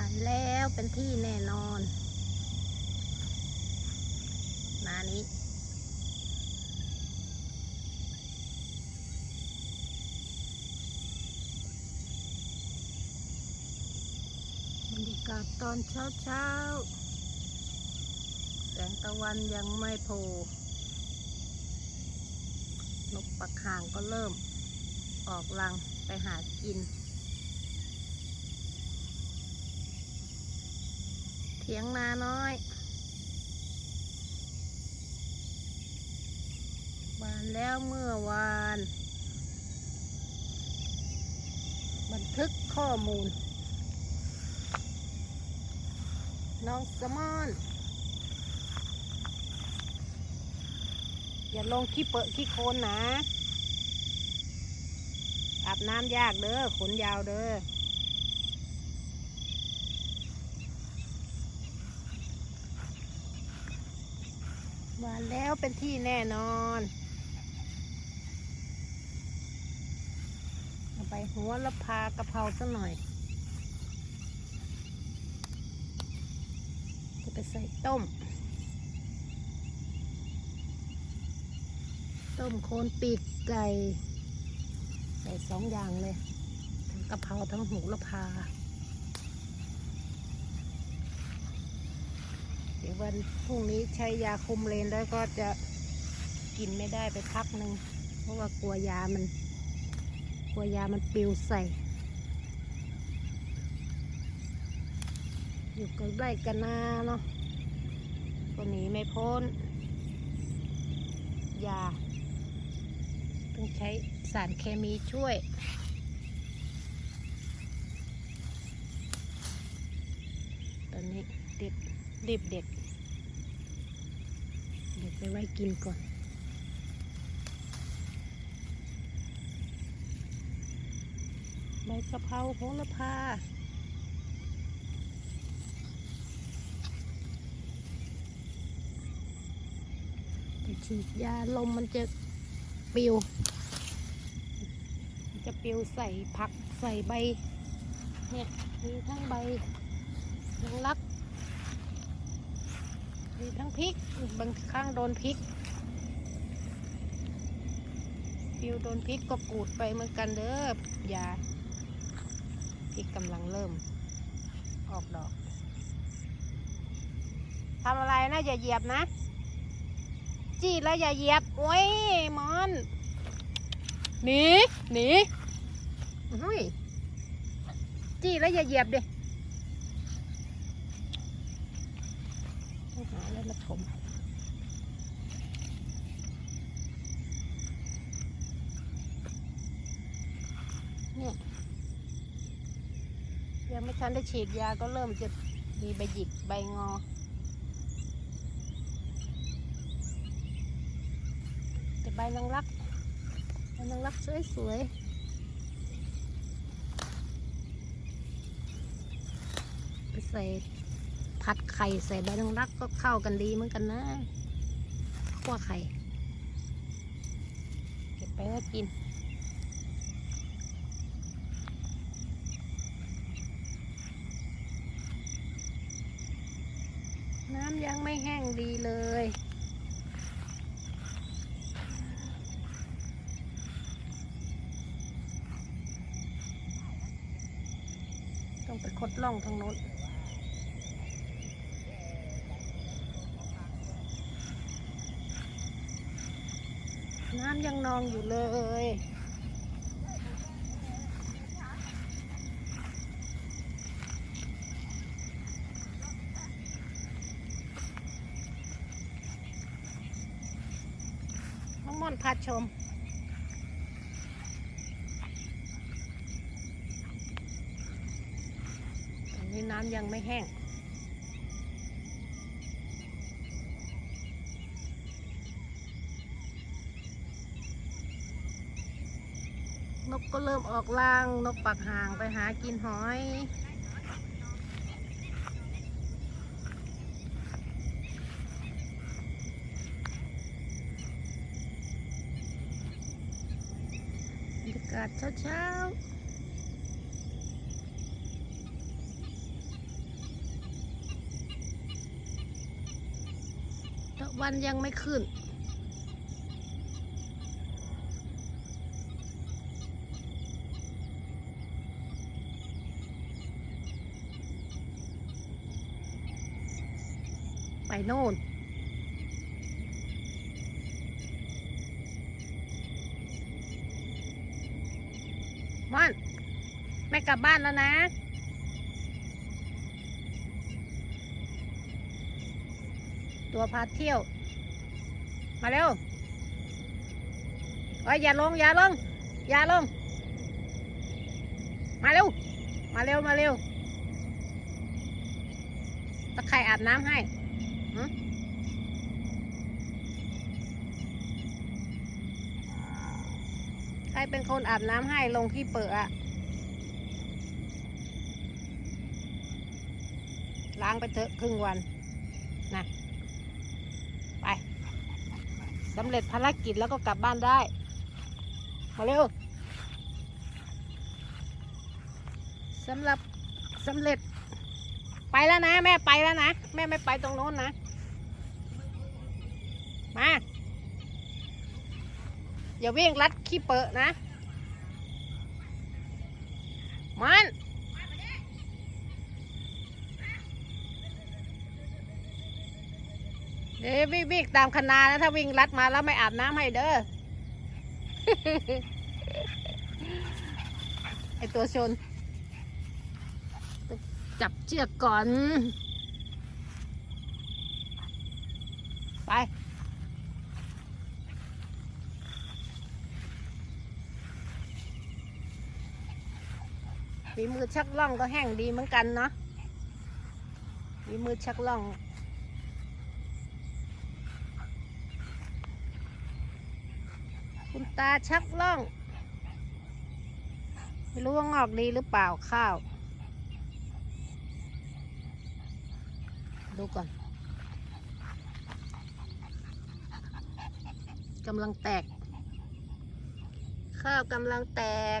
านแล้วเป็นที่แน่นอน นานี้บรรยากาศตอนเช้าเช้าแสงตะวันยังไม่โผล่นกปักห่างก็เริ่มออกรังไปหากิน เถียงนาน้อยวานแล้วเมื่อวาน บันทึกข้อมูล น้องสมอน อย่าลงขี้เปอะขี้โคนนะอาบน้ำยากเด้อขนยาวเด้อ มาแล้วเป็นที่แน่นอนเอาไปหัวละพากระเพราสักหน่อย จะไปใส่ต้ม ต้มโคนปีกไก่ ใส่สองอย่างเลย ทั้งกระเพราทั้งหูละพา เดี๋ย วันพรุ่งนี้ใช้ยาคุมเลนแล้วก็จะกินไม่ได้ไปพักหนึ่งเพราะว่ากลัวยามัน กลัวยามันปลิวใส่ อยู่ใกล้ๆกันนาเนาะก็หนีไม่พ้น ยา ต้องใช้สารเคมีช่วยตอนนี้เด็ดรีบเด็ด เด็ดไปไว้กินก่อน ใบกะเพราโหระพาจะฉีดยาลมมันจะปิว จะปิวใส่ผักใส่ใบเนี่ยมีทั้งใบนางรัก มีทั้งพริก บางครั้งโดนพริกปลิวโดนพริกก็กูดไปเหมือนกันเด้อยาพริกกำลังเริ่ม ออกดอกทำอะไรนะอย่าเหยียบนะ จี้แล้วอย่าเหยียบ โอ้ยมอนหนีหนีอุ้ยจี้แล้วอย่าเหยียบดิต้องหาอะไร มาถมนี่ยังไม่ทันได้ฉีดยาก็เริ่มจะมีใบหยิกใบงอแต่ใบนางรักใบนางรักสวยสวยๆไปใส่ ผัดไข่ใส่ใบนางรักก็เข้ากันดีเหมือนกันนะขั้วไข่ เก็บไปไว้กิน น้ำยังไม่แห้งดีเลยต้องไปคดล่องทางโน้น น้ำยังนองอยู่เลย น้องม่อนพาชมตอนนี้น้ำยังไม่แห้ง นกก็เริ่มออกล่าง นกปักห่างไปหากินหอย บรรยากาศเช้าๆวันยังไม่ขึ้น ไปโน่น ม่อนไม่กลับบ้านแล้วนะ ตัวพาเที่ยว มาเร็วเอ้ยอย่าลง อย่าลง อย่าลง มาเร็ว มาเร็ว มาเร็วตะไคร่อาบน้ำให้ หึใครเป็นคนอาบน้ำให้ลงที่เปิดอะล้างไปเถอะครึ่งวันนะไปสำเร็จภารกิจแล้วก็กลับบ้านได้ มาเร็วสำหรับสำเร็จ ไปแล้วนะ แม่ไปแล้วนะ แม่ไม่ไปตรงโน้นนะ มาอย่าวิ่งลัดขี้เปอะนะ มันเดี๋ยววิ่งวิ่งตามคณานะถ้าวิ่งลัดมาแล้วไม่อาบน้ำให้เด้อไอตัวชน จับเชือกก่อน ไปฝีมือชักล่องก็แห้งดีเหมือนกันเนาะฝีมือชักล่องคุณตาชักล่อง ไม่รู้ว่างอกดีหรือเปล่าข้าว ดูก่อนกำลังแตก ข้าวกำลังแตก